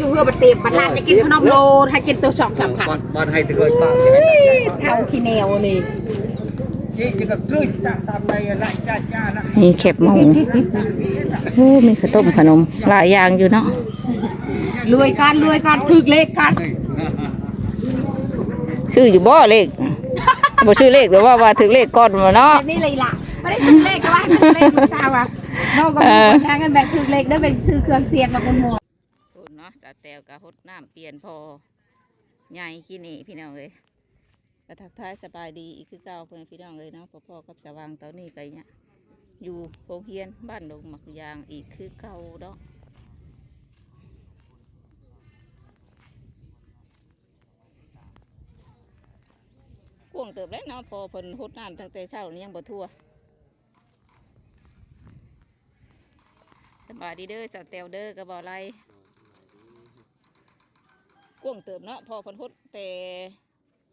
ชูเฮือบัดเต็มบัดลานจะกินขนมโลให้กินตัวสองสามพันบอลบอลให้ตะเกินปากเท่าขี้แนวนี่ชี้จะกับกลื้นตามตามในไรจ้าจ้านะมีเข็บหมูโอ้มีข้าวต้มขนมหลายอย่างอยู่เนาะรวยกันรวยกันถึกเลขกันซื้ออยู่บ่เลขบ่ซื้อเลขหรือว่าว่าถึงเลขก่อนมาเนาะแบบนี้เลยล่ะไม่ได้ซื้อเลขก็ว่าถึกเลขลูกสาวอะน้องก็มีคนทางกันแบบถึกเลขได้ไปซื้อเครื่องเสียงกับคนหมดพูดเนาะ สาแตวกับฮดน้ำเปลี่ยนพอใหญ่ขี้นี่พี่น้องเอ้ยก็ทักทายสบายดีอีกคือเก่าเพื่อนพี่น้องเอ้ยเนาะพ่อๆกับสว่างตอนนี้ก็เนี่ยอยู่โรงเรียนบ้านดงหมักยางอีกคือเก่าเนาะกวงเติบแล้วเนาะพอเพิ่นฮดน้ำตั้งแต่เช้านี่ยังบ่ทั่วสบายดีเด้อสาแตวเด้อก็บ่ไร กวงเติบเนาะพอเพิ่นฮดแต่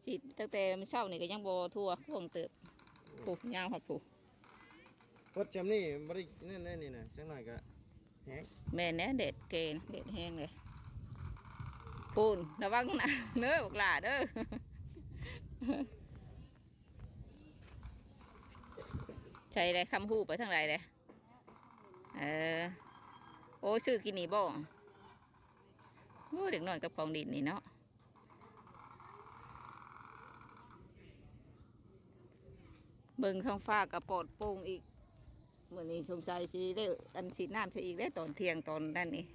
สิตั้งแต่มื้อเช้านี่ก็ยังบ่ทั่วกวงเติบปลูกยาวครับปลูกกดจำนี่บรินั่นนี่นะสักหน่อยก็แฮกแม่นแน่เด็ดเกณฑ์เด็ดแห้งเลยปูนระวังนะเด้อบอกหลาเด้อใช่เลยคำพูดไปทางไหนเลยเออโอ้ชื่อกินนี่บ่ โอ้เด็กน้อยกับของดินนี่เนาะเบิ่งท้องฟ้ากับปอดโป่งอีกเมื่อนี้สงสัยสิได้อันสีน้ำสิอีกได้ตอนเที่ยงตอนนั่นนี่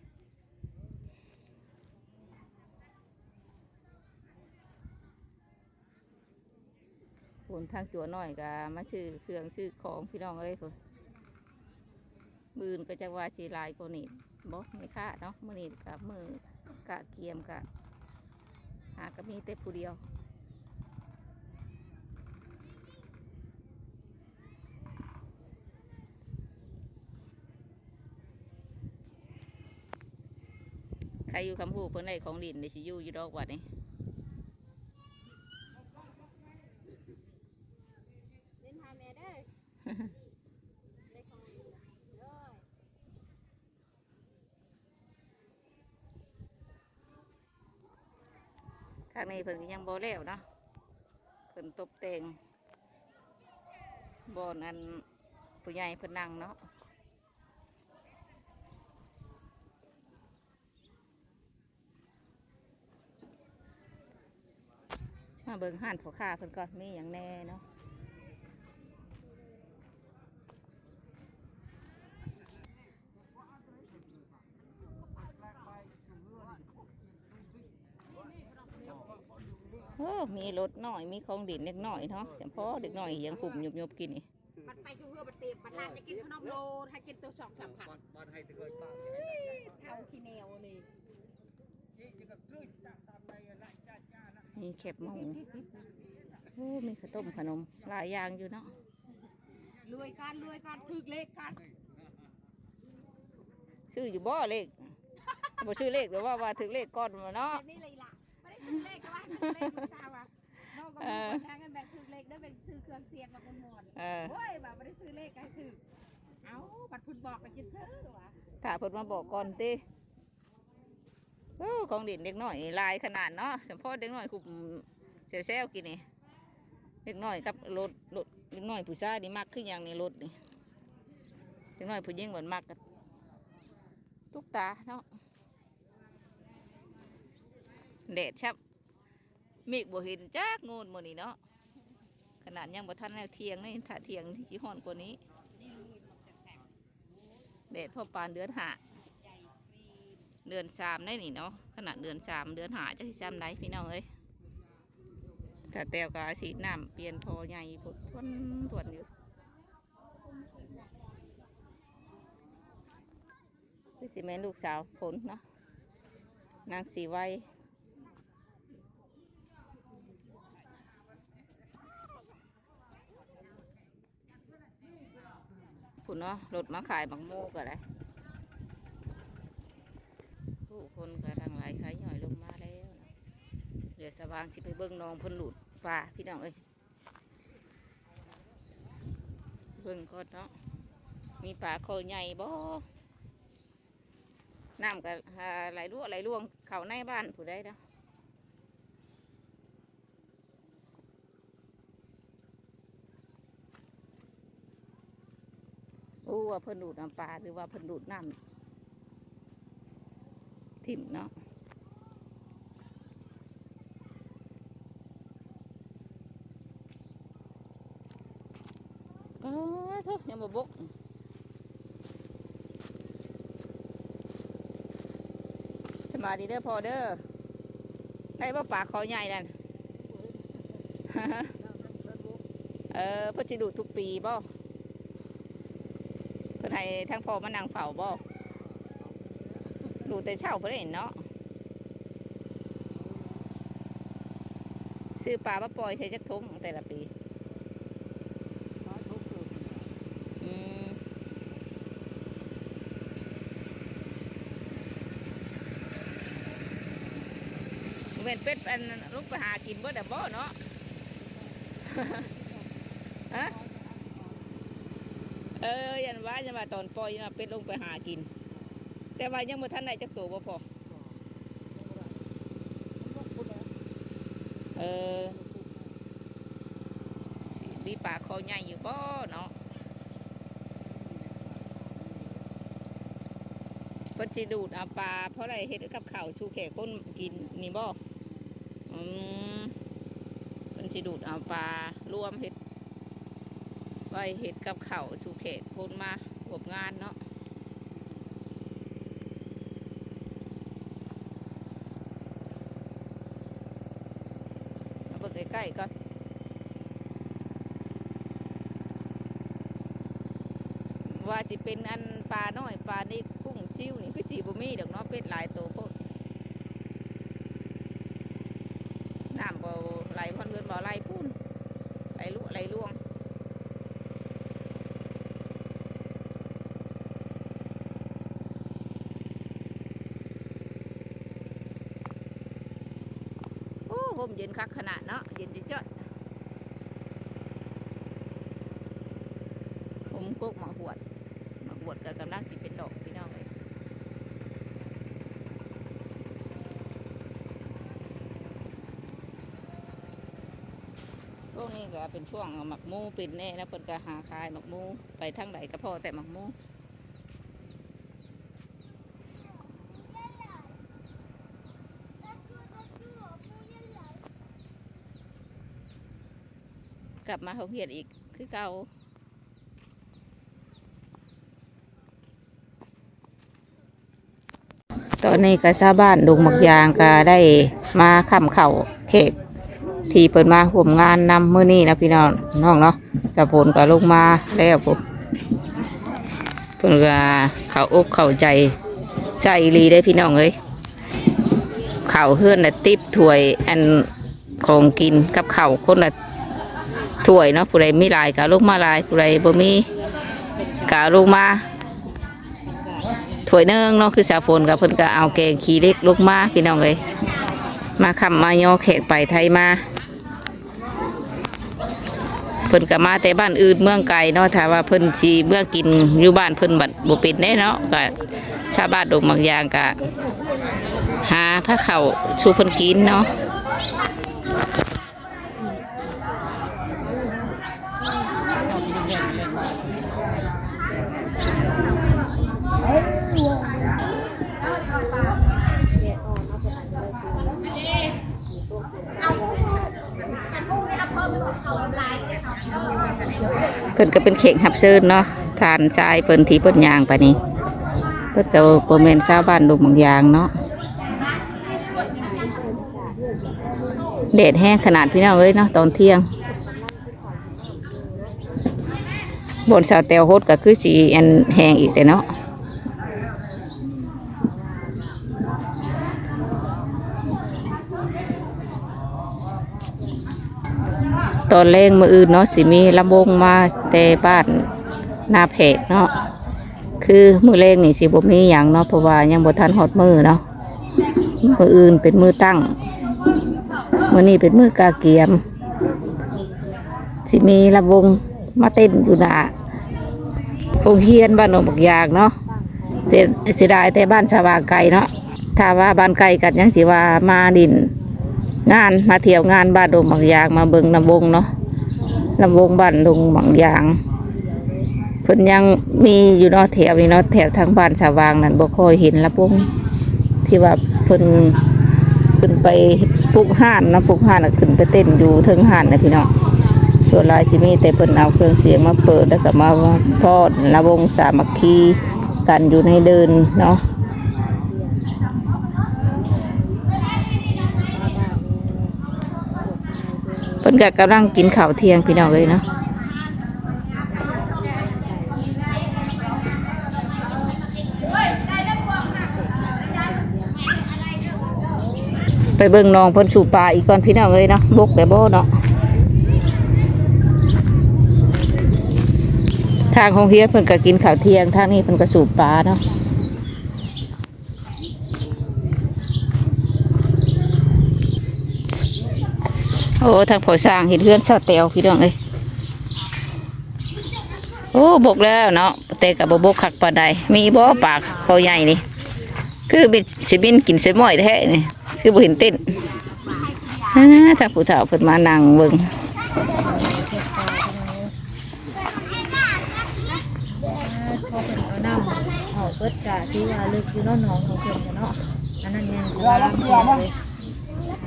ฝนทางจัวหน่อยก็มาซื้อเครื่องซื้อของพี่น้องเอ้ยฝนมือนก็จะว่าสีลายกว่านี้บ่ไม่ค่าเนาะมื่อนี้กับมือ กะเกียมกะหาก็มีแต่ผู้เดียวใครอยู่คำพูดเพื่อนในของดินในชิยูอยู่ดอกวัดนี่ เพิ่นก็ยังบ่แล้วเนาะเพิ่นตบแต่งบ่อนอันผู้ใหญ่เพิ่นนั่งเนาะมาเบิ่งห่านผัวข้าเพิ่นก่อนมีอย่างแน่เนาะโอ้มี รถหน่อยมีของดินเล็กหน่อยเนาะแต่พอเด็กหน่อยยังกลุ่มยุบยุบๆกินนี่บัดไปชูเฮือบัดเต็มบัดลานจะกินขนมโลให้กินตัวสองสามพันบอลบอลให้ตะเกินปากเท่าขี้แนวนี่ชี้จะกับกลื้นตามตามในไรจ้าจ้านะมีเข็บหมูโอ้มีข้าวต้มขนมหลายอย่างอยู่เนาะรวยกันรวยกันถึกเลขกันซื้ออยู่บ่เลขบ่ซื้อเลขหรือว่าว่าถึงเลขก่อนมาเนาะแบบนี้เลยล่ะไม่ได้ซื้อเลขก็ว่าถึกเลขลูกสาว อะน้องก็มีคนทางกันแบบถึกเลขได้ไปซื้อเครื่องเสียงกับคนหมดเออ โอ้ยแบบไม่ได้ซื้อเลขให้ถึกเอ้าบัดคุณบอกไปจะซื้อวะถ้าเพิ่นมาบอกก่อนติโอ้ของดินเด็กน้อยนี่ลายขนาดเนาะเฉพาะเด็กน้อยคุมเซลล์ๆกินนี่เด็กน้อยกับรถรถเด็กน้อยผู้ชายนี่มักขึ้นอหย่างนี้รถนี่เด็กน้อยผู้หญิงเหมือนมักกับตุ๊กตาเนาะแดดชับ มีกบ่เห็นจักงูนมื้อนี้เนาะขนาดยังบ่ทันแล้วเที่ยงนี่ถ้าเที่ยงที่ฮ้อนกว่านี้แดดพอปานเดือนหาเดือนสามได้นี่เนาะขนาดเดือนสามเดือนหาจะที่จำได้พี่น้องเอ้ยแต่แต้วก็สีน้ำเปลี่ยนพอใหญ่พดทวนทวนอยู่คือสิแม่ลูกสาวฝนเนาะนางสีไว้ คุณเนาะรถมาขายบังโมกอะไรผู้คนกำลังไหลขายย่อยลงมาแล้วนะเดี๋ยวสว่างสิไปเบิ้งน้องพนหลุดป่าพี่น้องเอ้ยเบิ้งก่อนเนาะมีป่าคอใหญ่บ่น้ำก็อ่าไหลรั่วไหลร่วงเขาในบ้านผู้ใดเนาะ โอ้ว่าเพิ่นดูดน้ำปลาหรือว่าเพิ่นดูดน้ำทิ่มเนาะโอ้ยทุกยังบ่บกสมาดีเด้อพอเด้อได้บ่ปากคอใหญ่นั่นเออเพิ่นสิดูดทุกปีบ่ ให้ทั้งพ่อมานั่งเฝ้าบ่ดูแต่เช้าเพิ่นได้เนเนาะซื้อปลามาปล่อยใช้จักทงแต่ละปีหลายทุกตัวอืมเว้นเป็ดอันลูกไปหากินเบิดอะบ่เนาะฮะ เออยันว่ายันว่าตอนปล่อยยันว่าเป็ดลงไปหากิน แต่ว่ายังบ่ทันได้จักตัวบ่พอเออมีปลาคอใหญ่อยู่บ่เนาะเพิ่นสิดูดเอาปลาเพราะอะไรเฮ็ดกับข้าวชูแขกก้นกินนี่บ่อืมเพิ่นสิดูดเอาปลารวมเฮ็ด ไว้เฮ็ดกับเขาวชูแขกคนมาร่วมงานเนาะเอาเบิ่งใกล้ๆก่อนว่าสิเป็นอันปลาน้อยปลานี่กุ้งซิ่วนี่คือสีบ่มีดอกเนาะเป็ดหลายตัวโพดน้ำบ่ไหลพอนเพื่อนบ่ไหลลุไหลล่วง โอ้ผ มเย็นคักขนาดเนาะเย็นจิจ้อยผมกุกหมาหวดหมาหวดก็กำลังสิเป็นดอกพี่น้องเลยช่วงนี้ก็เป็นช่วงหมักมูเป็นแน่นะเพิ่นก็หาขายหมักมูไปทางไหนก็พอแต่หมักมู กลับมาเขาเหียดอีกคือเก่าตอนนี้ก็ชาวบ้านดงมักยางก็ได้มาค้ำเข่าเค้กที่เปิดมาห่วมงานนำมื้อนี้นะพี่น้องน้องเนาะสะพลก็ลงมาแล้วปุ๊บเพิ่นก็เขาอกเข้าใจใจอีหลีได้พี่น้องเอ้ยข้าเฮือนนะติบถวยอันของกินกับเข้าคนละ ถ้วยเนาะผู้ใดมีหลายก็เอาลงมาหลายผู้ใดบ่มีก็เอาลงมาถ้วยนึงเนาะคือสาฝนกับเพิ่นก็เอาแกงขี้เล็กลงมาพี่น้องเลยมาคำมาย่อแขกไปไทยมาเพิ่นก็มาแต่บ้านอื่นเมืองไกลเนาะถ้าว่าเพิ่นสิเมื่อกินอยู่บ้านเพิ่นบัดบ่เป็นแน่เนาะก็ชาวบ้านดงบางยางก็หาผ้าเขาชูเพิ่นกินเนาะ พิ่นก็เป็นเข่งหับเชิญเนาะทานชายเพิ่นที่เพิ่นยางไปนี่เพิ่นก็บ่แม่นชาวบ้านดูบางยางเนาะแดดแห้งขนาดพี่น้องเลยเนาะตอนเที่ยง บนสาวแตวโฮดก็คือสีแอนแห้งอีกเลยเนาะ ตอนแรงมืออื่นเนาะสิมีลำวงมาแต่บ้านนาเพกเนาะคือมือแรงนี่สิบ่มีอย่างเนาะเพราะว่ายังบ่ทันฮอดมือเนาะมืออื่นเป็นมือตั้งมือนี้เป็นมือกาเกียม สิมีลำวงมาเต้นอยู่หนาโรงเฮียนบ้านหนองบักยางเนาะเสียเสดายแต่บ้านชาวาไกลเนาะถ้าว่าบ้านไกลกันยังสิว่ามาดิน งานมาเที่ยวงานบ้านดงบางยางมาเบิงลำวงเนาะลำวงบ้านดงบางยางเพิ่นยังมีอยู่เนาะแถวนี้เนาะแถวทางบ้านชาวางนั่นบ่ค่อยเห็นลำวงที่ว่าเพิ่นขึ้นไปปลูกห่านนะปลูกห่านน่ะขึ้นไปเต้นอยู่เทิงห่านนะพี่น้องส่วนลายสิมีแต่เพิ่นเอาเครื่องเสียงมาเปิดแล้วก็มาทอดลำวงสามัคคีกันอยู่ในเดินเนาะ นก็กำลังกินข้าวเที่ยงพี่น้องเลยเนาะไปเบิ่งน้องเพิ่นสู่ป่าอีกก่อนพี่น้องเลยเนาะบกแต่บ่เนาะทางของเฮียเพิ่นก็กินข้าวเที่ยงทางนี้เพิ่นก็สู่ป่าเนาะ โอ้ทางพอสร้างเห็นเพื่อนเศร้าเตียวพี่น้องเอ้ยโอ้บกแล้วเนาะเตะกับบกขักปาใดมีบ่ปากเขาใหญ่นี่ คือบิดสิบินกินเสม้อยแท้นี่คือบ่เห็นเต้นอ่าทางผู้เฒ่าเพิ่นมานั่งเบิ่งพอเป็นเอาน้ำออกเบิดกะที่ว่าลึกอยู่นาะหนองของเพิ่นเนาะอันนั้นยังสลาม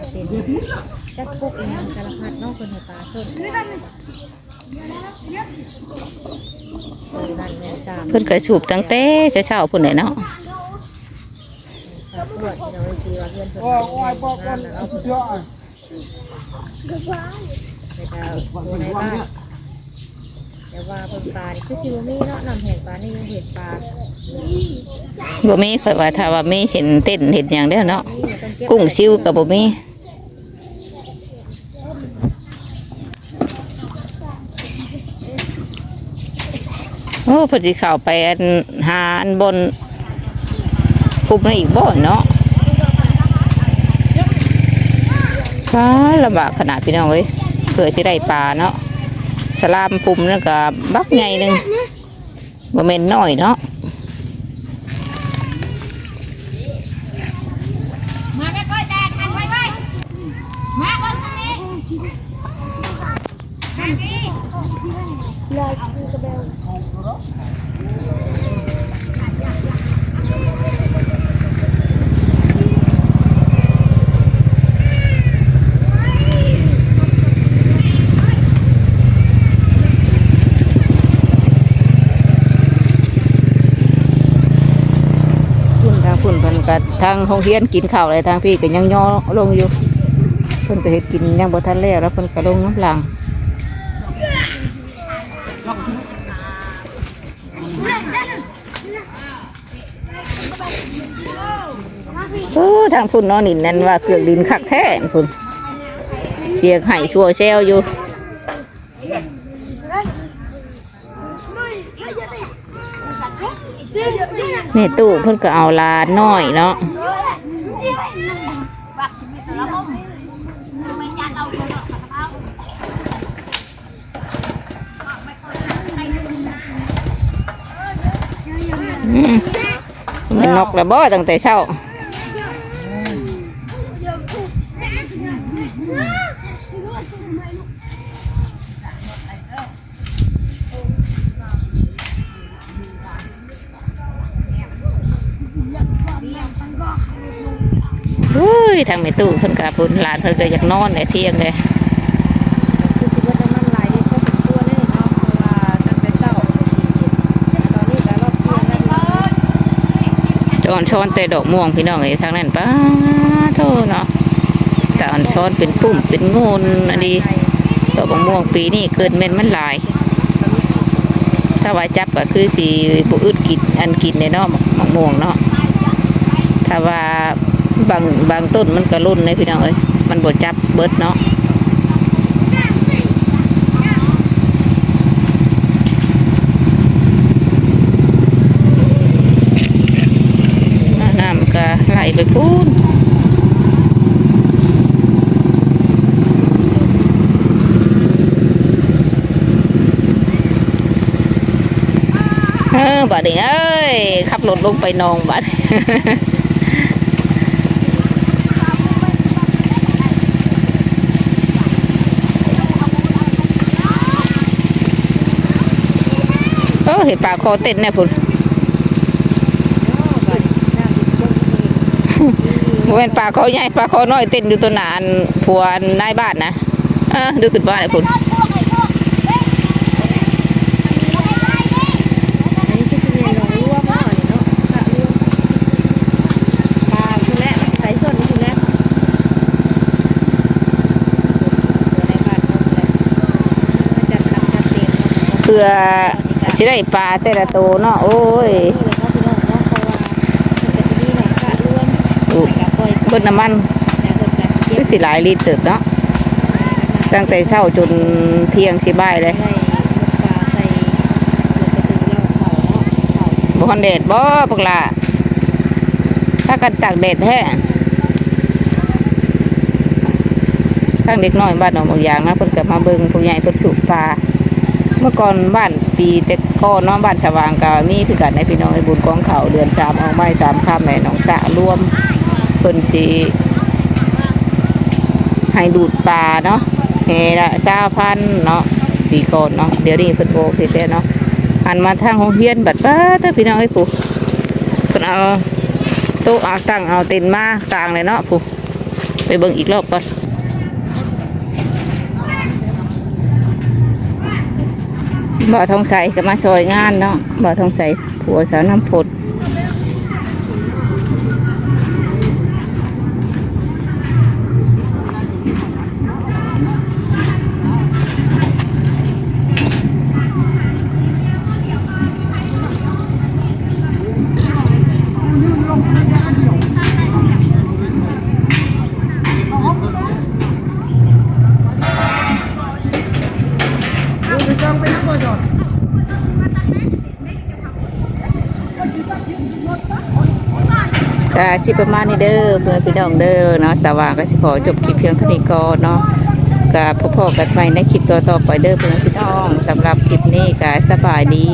เพิ่นเลยเป็นจักปุกอีหยังสารพัดเนาะเพิ่นให้ปลาส้นเออนั่นแม่นตามเพิ่นก็สูบตั้งแต่เช้าๆพุ่นแหละเนาะปลาปวดที่เราคือว่าเพิ่นเพิ่นโอ้ยโอ้ยบอกงากันนแล้วเอาสุเพิ่ดนยอดไปดาวตัวในบ้านแต่ว่าเพิ่นปลานี่คือสิบ่มีเนาะน้ำแห้งปลานี่ยังเห็ดปลาบ่มีข่อยว่าถ้าว่ามีเห็นเต้นเห็นหยังแล้วเนาะนี่ต้องเก็บกุ้งซิวก็บ่มี โอ้เพิ่นสิเข่าไปอันหาอันบนปุบนั่นอีกบ่เนาะฟ้าลำบากขนาดพี่น้องเอ้ยเผื่อสิได้ปลาเนาะสลามปุ่มนั่นก็บักใหญ่หนึ่งบ่เม่นน้อยเนาะ มาแม่ก้อยแตกหันไว้ไว้มาเบิ่งทางนี้ทางนี้ ฝุ่นทางฝุ่นเพิ่นก็ ทางโรงเรียนกินข้าวอะไรทางพี่ก็ยังย่อลงอยู่เพิ่นก็เฮ็ดกินยังบ่ทันแล้วแล้วเพิ่นก็ลงน้ำหลังโอ้ทางฝุ่นนอนนี่นั่นว่าเครื่องดินคักแท้พุ่นเสียงไห้ชัวแซวอยู่ นี่ตู้เพิ่นก็เอาลาน้อยเนาะมันนกระบ่ตั้งแต่เช้าอุ้ย ทางไม่ตู้เพิ่นกะพุ่นหลานเพิ่นก็อยากนอนเลยเที่ยงเลยคือสิว่าจะมันหลายที่พอสมควรเลยเนาะเพราะว่าตั้งแต่เช้าตอนนี้ก็รอบเที่ยงแล้วจอนช้อนแต่ดอกม่วงพี่น้องเอ้ยทางนั้นป้าโทเนาะแต่อันช้อนเป็นปุ่มเป็นโงนอันนี้ดอกมะม่วงปีนี้เกินเม็ดมันหลาย ถ้าว่าจับก็คือสีบุอึดกินอันกินในเนาะมะม่วงเนาะถ้าว่า บางบางต้นมันก็รุ่นเลยพี่น้องเอ้ยมันบดจับเบิดเนาะน้ำมันก็ไหลไปพูนเออบ่ดนี้เอ้ยขับรถลงไปนองบัด เออเห็นปลาคอเต้นเนี่ยพุ่นบ่แม่นปลาคอใหญ่ปลาคอน้อยเต้นอยู่ตัวหนานผัวนายบ้านนะเออดูขึ้นบ้านเลยพุ่นอันนี้คือสิเป็นหนองรั่วบ่นี่เนาะกะรั่วปลาคุณแม่ใส่ส่วนนี่คุณแม่ตัวในบ้านเขาแหละมันจะทำชัดเจนเนาะเพื่อ สิได้ปลาแต่ละตัวเนาะโอ้ยเบิดน้ำมันคือสิหลายลิตรเติบเนาะตั้งแต่เช้าจนเที่ยงสิบ่ายเลยบ่อนแดดบ่พวกล่ะถ้ากันตากแดดแท้ทางเด็กน้อยบ้านหนองบางยางนะเพิ่นก็มาเบิ่งผู้ใหญ่เพิ่นสูบปลาเมื่อก่อนบ้านปีแต่ ก่อนเนาะบ้านสว่างก็มีคือกันในพี่น้องในบุญกองเขาเดือนสามออกไม้สามค่ำในหนองสะรวมเพิ่นสิให้ดูดปลาเนาะเฮละซาพันเนาะปีก่อนเนาะเดี๋ยวนี้เพิ่นโบเฮ็ดแล้วเนาะหันมาทางโรงเรียนบัดป้าเด้อพี่น้องเอ้ผู้เพิ่นเอาโต๊ะเอาตั้งเอาเต็นท์มากลางเลยเนาะผู้ไปเบิ่งอีกรอบก่อน บ่อทองใสก็มาซอยงานเนาะบ่อทองใสผัวสาวน้ำผด ก็ สิประมาณนี้เด้อเพื่อนพี่น้องเด้อเนาะสว่างก็สิขอจบคลิปเพียงเท่านี้ก่อนเนาะกับพ่อๆกันใหม่ในคลิปต่อๆไปเด้อเพื่อนพี่น้องสำหรับคลิปนี้ก็สบายดี